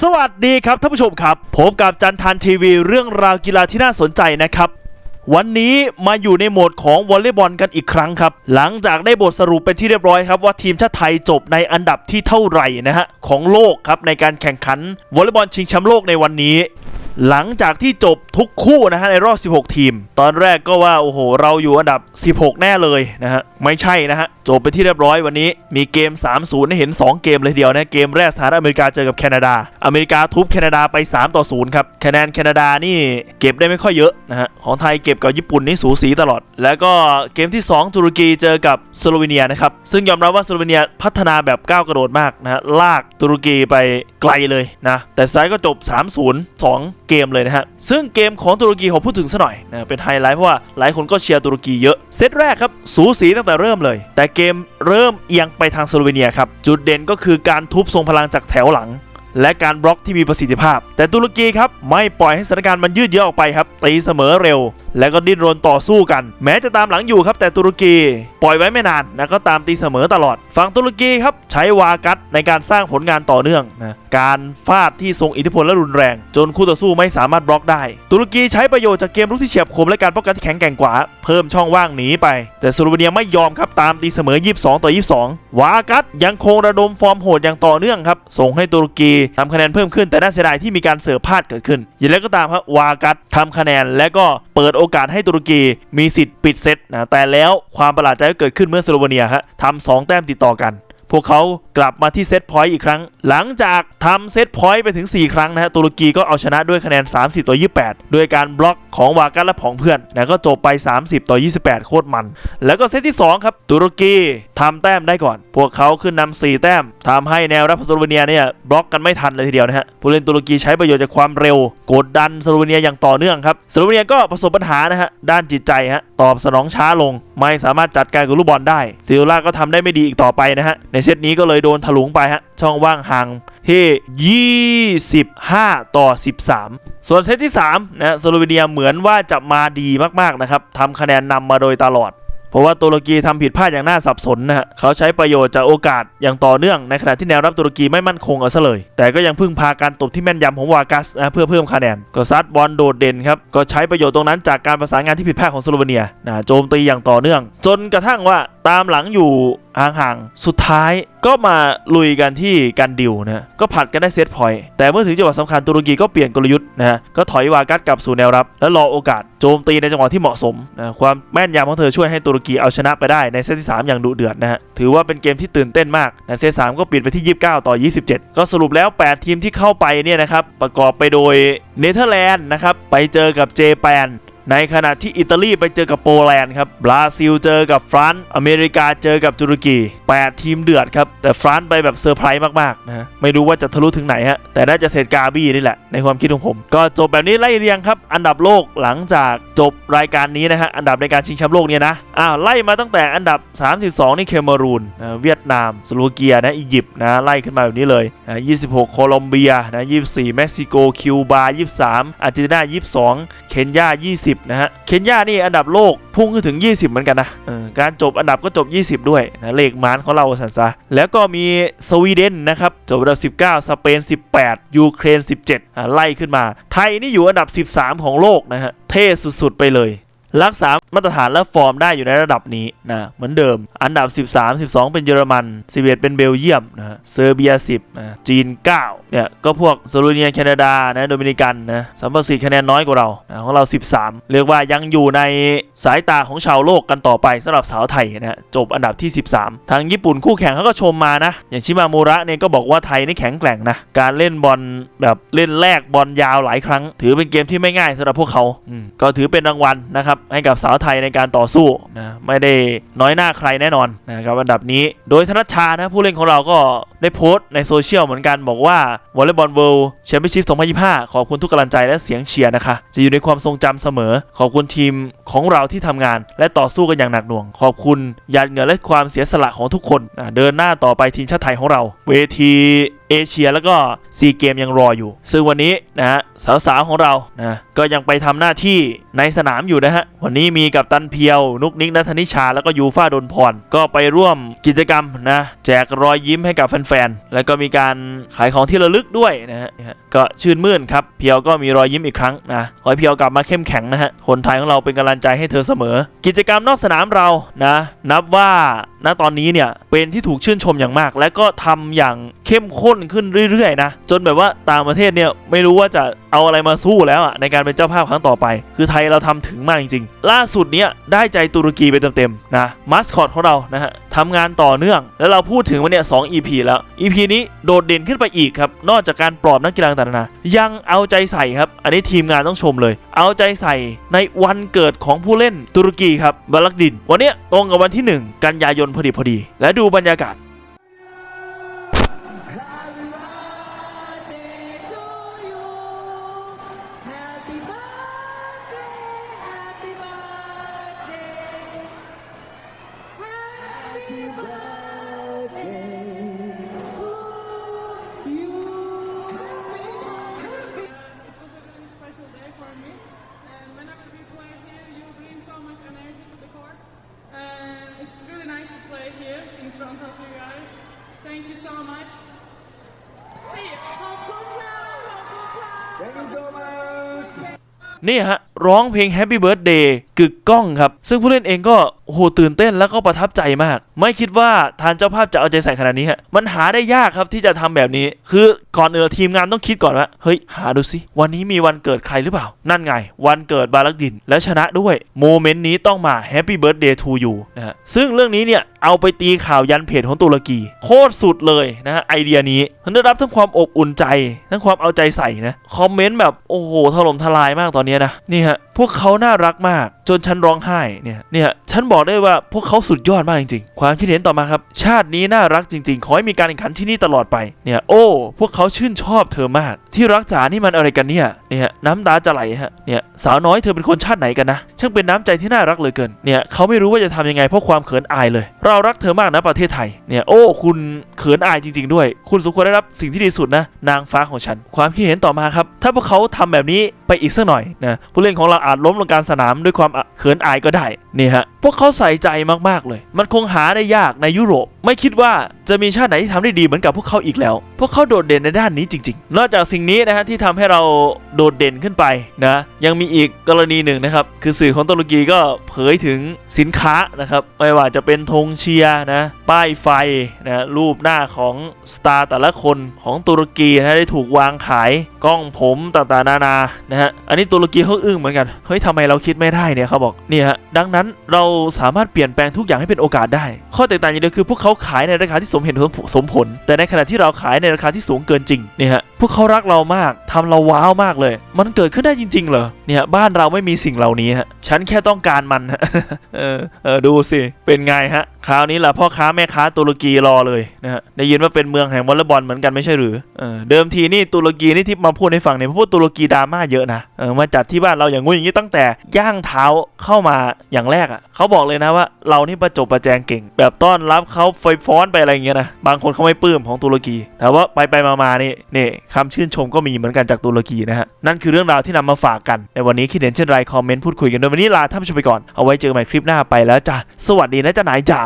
สวัสดีครับท่านผู้ชมครับผมกับจันทันทีวีเรื่องราวกีฬาที่น่าสนใจนะครับ วันนี้มาอยู่ในโหมดของวอลเลย์บอลกันอีกครั้งครับ หลังจากได้บทสรุปเป็นที่เรียบร้อยครับว่าทีมชาติไทยจบในอันดับที่เท่าไหร่นะฮะของโลกครับในการแข่งขันวอลเลย์บอลชิงแชมป์โลกในวันนี้ หลังจากที่จบทุกคู่นะฮะในรอบ 16 ทีม ตอนแรกก็ว่า โอ้โห เราอยู่อันดับ 16 แน่เลยนะฮะ ไม่ใช่นะฮะ จบไปที่เรียบร้อยวันนี้มีเกม 3-0 ให้เห็น 2 เกมเลยเดียวนะ เกมแรกสหรัฐอเมริกาเจอกับแคนาดา อเมริกาทุบแคนาดาไป 3 ต่อ 0 ครับ คะแนนแคนาดานี่เก็บได้ไม่ค่อยเยอะนะฮะ ของไทยเก็บกับญี่ปุ่นนี่สูสีตลอด แล้วก็เกมที่ 2 ตุรกีเจอกับสโลวีเนียนะครับ ซึ่งยอมรับว่าสโลวีเนียพัฒนาแบบก้าวกระโดดมากนะฮะ ลากตุรกีไปไกลเลยนะ แต่สุดท้ายก็จบ 3-0 2เกมเลยนะฮะ ซึ่งเกมของตุรกีผมพูดถึงซะหน่อยนะเป็นไฮไลท์เพราะว่าหลายคนก็เชียร์ตุรกีเยอะ เซตแรกครับสูสีตั้งแต่เริ่มเลย แต่เกมเริ่มเอียงไปทางสโลวีเนียครับจุดเด่นก็คือการทุบทรงพลังจากแถวหลัง และการบล็อกที่มีประสิทธิภาพ แต่ตุรกีครับไม่ปล่อยให้สถานการณ์มันยืดเยื้อออกไปครับตีเสมอเร็ว แล้วก็ดิ้นรนต่อสู้กัน แม้จะตามหลังอยู่ครับแต่ตุรกีปล่อยไว้ไม่นานนะก็ตามตีเสมอตลอด ฝั่งตุรกีครับใช้วากัตในการสร้างผลงานต่อเนื่องนะการฟาดที่ทรงอิทธิพลและรุนแรง จนคู่ต่อสู้ไม่สามารถบล็อกได้ ตุรกีใช้ประโยชน์จากเกมรุกที่เฉียบคมและการป้องกันที่แข็งแกร่งกว่า เพิ่มช่องว่างหนีไป แต่สโลวีเนียไม่ยอมครับตามตีเสมอ 22 ต่อ 22 วากัตยังคงระดมฟอร์มโหดอย่างต่อเนื่องครับส่งให้ตุรกีทำคะแนนเพิ่มขึ้นแต่น่าเสียดายที่มีการเสิร์ฟพลาดเกิดขึ้น อย่างไรก็ตามครับวากัตทำคะแนนและก็เปิดโอกาสให้ตุรกีมีสิทธิ์ปิดเซตนะแต่แล้วความประหลาดใจก็เกิดขึ้นเมื่อสโลวีเนียฮะทำสองแต้มติดต่อกัน พวกเขากลับมาที่เซตพอยต์อีกครั้ง หลังจากทำเซตพอยต์ไปถึง 4 ครั้งนะฮะตุรกีก็เอาชนะด้วยคะแนน 30 ต่อ 28 ด้วยการบล็อกของวากัสและผองเพื่อนนะก็จบไป 30 ต่อ 28 โคตรมัน แล้วก็เซตที่ 2 ครับ ตุรกีทำแต้มได้ก่อน พวกเขาขึ้นนำ4แต้มทำให้แนวรับสโลเวเนียเนี่ยบล็อกกันไม่ทันเลยทีเดียวนะฮะผู้เล่นตุรกีใช้ประโยชน์จากความเร็ว กดดันสโลเวเนียอย่างต่อเนื่องครับสโลเวเนียก็ประสบปัญหานะฮะด้านจิตใจฮะตอบสนองช้าลง ไม่สามารถจัดการกับลูกบอลได้ซิลล่าก็ทำได้ไม่ดีอีกต่อไปนะฮะในเซตนี้ก็เลยโดนถลุงไปฮะช่องว่างห่างที่ 25 ต่อ 13 ส่วนเซตที่ 3 นะสโลวีเนียเหมือนว่าจะมาดีมากๆนะครับทำคะแนนนำมาโดยตลอดเพราะว่าตุรกีทำผิดพลาดอย่างน่าสับสนนะฮะ เขาใช้ประโยชน์จากโอกาสอย่างต่อเนื่อง ในขณะที่แนวรับตุรกีไม่มั่นคงเอาซะเลย แต่ก็ยังพึ่งพาการตบที่แม่นยำของวากัสนะเพื่อเพิ่มคะแนน ก็ซัดบอลโดดเด่นครับ ก็ใช้ประโยชน์ตรงนั้นจากการประสานงานที่ผิดพลาดของสโลวีเนียนะโจมตีอย่างต่อเนื่อง จนกระทั่งว่าตามหลังอยู่ห่างๆ สุดท้ายก็มาลุยกันที่การดิวนะก็ผัดกันได้เซตพอยต์แต่เมื่อถึงจังหวะสำคัญตุรกีก็เปลี่ยนกลยุทธ์นะฮะก็ถอยวากัสกลับสู่แนวรับ แล้วรอโอกาสโจมตีในจังหวะที่เหมาะสมนะความแม่นยำของเธอช่วยให้ตุรกีเอาชนะไปได้ในเซตที่ 3 อย่างดุเดือดนะฮะถือว่าเป็นเกมที่ตื่นเต้นมากนะเซต3ก็ปิดไปที่ 29 ต่อ 27 ก็สรุปแล้ว 8 ทีมที่เข้าไปเนี่ยนะครับประกอบไปโดยเนเธอร์แลนด์นะครับไปเจอกับเจแปน ในขณะที่อิตาลีไปเจอกับโปแลนด์ครับบราซิลเจอกับฟรานซ์อเมริกาเจอกับตุรกี 8 ทีมเดือดครับ แต่ฟรานซ์ไปแบบเซอร์ไพรส์มากๆนะไม่รู้ว่าจะทะลุถึงไหนฮะแต่น่าจะเซตกาบี้นี่แหละ ในความคิดของผม ก็จบแบบนี้ไล่เรียงครับ อันดับโลกหลังจากจบรายการนี้นะฮะอันดับในการชิงแชมป์โลกเนี่ยนะอ้าวไล่มาตั้งแต่อันดับ 32 นี่เคเมรูนนะเวียดนามสโลวาเกียนะอียิปต์นะไล่ขึ้นมาแบบนี้เลยนะ26 โคลอมเบียนะ24 เม็กซิโกคิวบา 23อาร์เจนตินา 22 เคนยา 20นะฮะ เคนยานี่อันดับโลกพุ่งขึ้นถึง 20 เหมือนกันนะการจบอันดับก็จบ 20 ด้วยนะเลขมานของเราสันซะแล้วก็มีสวีเดนนะครับจบอันดับ 19 สเปน 18 ยูเครน 17 ไล่ขึ้นมา ไทยนี่อยู่อันดับ 13 ของโลกนะฮะ เท่สุดๆไปเลย รักษามาตรฐานและฟอร์มได้อยู่ในระดับนี้นะเหมือนเดิม อันดับ 13 12 เป็นเยอรมัน11เป็นเบลเยียมนะฮะเซอร์เบีย 10นะจีน 9เนี่ยก็พวกสโลวีเนียแคนาดานะโดมินิกันนะสัมประสิทธิ์คะแนนน้อยกว่าเรานะของเรา 13 เรียกว่ายังอยู่ในสายตาของชาวโลกกันต่อไปสำหรับสาวไทยนะจบอันดับที่ 13 ทางญี่ปุ่นคู่แข่งเขาก็ชมมานะ อย่างชิมามูระเนี่ยก็บอกว่าไทยนี่แข็งแกร่งนะการเล่นบอลแบบเล่นแลกบอลยาวหลายครั้ง ถือเป็นเกมที่ไม่ง่ายสำหรับพวกเขาก็ถือเป็นรางวัลนะครับให้กับสาวไทยในการต่อสู้นะไม่ได้น้อยหน้าใครแน่นอนนะครับอันดับนี้ โดยธนชชานะผู้เล่นของเราก็ได้โพสต์ในโซเชียลเหมือนกันบอกว่าวอลเลย์บอลเวิลด์แชมเปี้ยนชิพ 2025 ขอบคุณทุกกำลังใจและเสียงเชียร์นะคะ จะอยู่ในความทรงจำเสมอ ขอบคุณทีมของเราที่ทำงาน และต่อสู้กันอย่างหนักหน่วง ขอบคุณหยาดเหงื่อและความเสียสละของทุกคนอะเดินหน้าต่อไปทีมชาติไทยของเรา เวที เอเชียแล้วก็ซีเกมยังรออยู่ ซึ่งวันนี้นะฮะสาวๆของเรานะก็ยังไปทำหน้าที่ในสนามอยู่นะฮะ วันนี้มีกับตันเพียว นุกนิกนัทนิชา แล้วก็ยูฟ่าดนพร ก็ไปร่วมกิจกรรมนะแจกรอยยิ้มให้กับแฟนๆ แล้วก็มีการขายของที่ระลึกด้วยนะฮะก็ชื่นมื่นครับ เพียวก็มีรอยยิ้มอีกครั้งนะขอให้เพียวกลับมาเข้มแข็งนะฮะคนไทยของเราเป็นกำลังใจให้เธอเสมอ กิจกรรมนอกสนามเรานะนับว่า ณตอนนี้เนี่ยเป็นที่ถูกชื่นชมอย่างมาก และก็ทำอย่างเข้มข้นขึ้นเรื่อยๆนะจนแบบว่าต่างประเทศเนี่ยไม่รู้ว่าจะ เอาอะไรมาสู้แล้วอะในการเป็นเจ้าภาพครั้งต่อไป คือไทยเราทำถึงมากจริงๆ ล่าสุดเนี่ยได้ใจตุรกีไปเต็มๆนะมาสคอตของเรานะฮะทำงานต่อเนื่อง แล้วเราพูดถึงวันเนี้ย2 EP แล้ว EP นี้โดดเด่นขึ้นไปอีกครับ นอกจากการปลอบนักกีฬาต่างๆนานายังเอาใจใส่ครับ อันนี้ทีมงานต้องชมเลย เอาใจใส่ในวันเกิดของผู้เล่นตุรกีครับบาลักดิน วันเนี้ยตรงกับวันที่ 1 กันยายนพอดีพอดี และดูบรรยากาศ นี่ฮะ ร้องเพลง Happy Birthday กึกก้องครับ ซึ่งผู้เล่นเองก็ โอ้โหตื่นเต้นแล้วก็ประทับใจมาก ไม่คิดว่าทางเจ้าภาพจะเอาใจใส่ขนาดนี้ฮะมันหาได้ยากครับที่จะทำแบบนี้ คือก่อนอื่นทีมงานต้องคิดก่อนว่าเฮ้ยหาดูสิวันนี้มีวันเกิดใครหรือเปล่า นั่นไง วันเกิดบาลักดิน และชนะด้วยโมเมนต์นี้ต้องมา Happy Birthday to you นะฮะซึ่งเรื่องนี้เนี่ยเอาไปตีข่าวยันเพจของตุรกี โคตรสุดเลยนะฮะไอเดียนี้มันได้รับทั้งความอบอุ่นใจ ทั้งความเอาใจใส่นะคอมเมนต์แบบโอ้โหถล่มทลายมากตอนเนี้ยนะนี่ฮะพวกเขาน่ารักมาก จนฉันร้องไห้เนี่ยเนี่ยฉันบอกได้ว่าพวกเขาสุดยอดมากจริงๆ ความคิดเห็นต่อมาครับชาตินี้น่ารักจริงๆ ขอให้มีการแข่งขันที่นี่ตลอดไปเนี่ยโอ้พวกเขาชื่นชอบเธอมากที่รักจ๋านี่มันอะไรกันเนี่ย เนี่ยน้ำตาจะไหลฮะ เนี่ยสาวน้อยเธอเป็นคนชาติไหนกันนะ ช่างเป็นน้ำใจที่น่ารักเหลือเกิน เนี่ยเขาไม่รู้ว่าจะทำยังไงเพราะความเขินอายเลย เรารักเธอมากนะประเทศไทย เนี่ยโอ้คุณเขินอายจริง ๆ ด้วย คุณสมควรได้รับสิ่งที่ดีสุดนะนางฟ้าของฉัน ความคิดเห็นต่อมาครับ ถ้าพวกเขาทำแบบนี้ไปอีกสักหน่อยนะผู้เล่นของเราอาจล้มลงกลารสนามด้วยความเขินอายก็ได้ นี่ฮะพวกเขาใส่ใจมากๆเลย มันคงหาได้ยากในยุโรป ไม่คิดว่าจะมีชาติไหนที่ทำได้ดีเหมือนกับพวกเขาอีกแล้ว พวกเขาโดดเด่นในด้านนี้จริง ๆ นอกจากสิ่งนี้นะฮะที่ทำให้เราโดดเด่นขึ้นไปนะ ยังมีอีกกรณีหนึ่งนะครับ คือสื่อของตุรกีก็เผยถึงสินค้านะครับ ไม่ว่าจะเป็นธงเชียร์นะ ป้ายไฟนะรูปหน้าของสตาร์แต่ละคนของตุรกีนะได้ถูกวางขายกล้องผมต่างๆนานานะฮะอันนี้ตุรกีเขาอึ้งเหมือนกันเฮ้ยทำไมเราคิดไม่ได้เนี่ยเขาบอกเนี่ยฮะดังนั้นเราสามารถเปลี่ยนแปลงทุกอย่างให้เป็นโอกาสได้ ข้อแตกต่างอย่างเดียวคือพวกเขาขายในราคาที่สมเหตุสมผล แต่ในขณะที่เราขายในราคาที่สูงเกินจริงเนี่ยฮะพวกเขารักเรามากทำเราว้าวมากเลย มันเกิดขึ้นได้จริง ๆ เหรอเนี่ยบ้านเราไม่มีสิ่งเหล่านี้ฮะฉันแค่ต้องการมันฮะเออเออดูสิเป็นไงฮะคราวนี้ล่ะพ่อค้าแม่ค้าตุรกีรอเลยนะฮะได้ยินว่าเป็นเมืองแห่งวอลเลย์บอลเหมือนกันไม่ใช่หรือเออเดิมทีนี่ตุรกีนี่ที่มาพูดให้ฟังเนี่ยพราะว่าตุรกีดราม่าเยอะนะเออมาจัดที่บ้านเราอย่างงู้อย่างนี้ตั้งแต่ย่างเท้าเข้ามาอย่างแรกอะเขาบอกเลยนะว่าเรานี่ประจบประแจงเก่ง แบบต้อนรับเขาไฟฟ้อนไปอะไรอย่างเงี้ยนะบางคนเขาไม่ปลื้มของตุรกี แต่ว่าไปไปมาๆนี่นี่คำชื่นชมก็มีเหมือนกันจากตุรกีนะฮะนั่นคือเรื่องราวที่นำมาฝากกันในวันนี้คิดเห็นเช่นไรคอมเมนต์พูดคุยกันด้วยวันนี้ลาท่านผู้ชมไปก่อนเอาไว้เจอใหม่คลิปหน้าไปแล้วจ้ะสวัสดีนะจ้านายจ๋า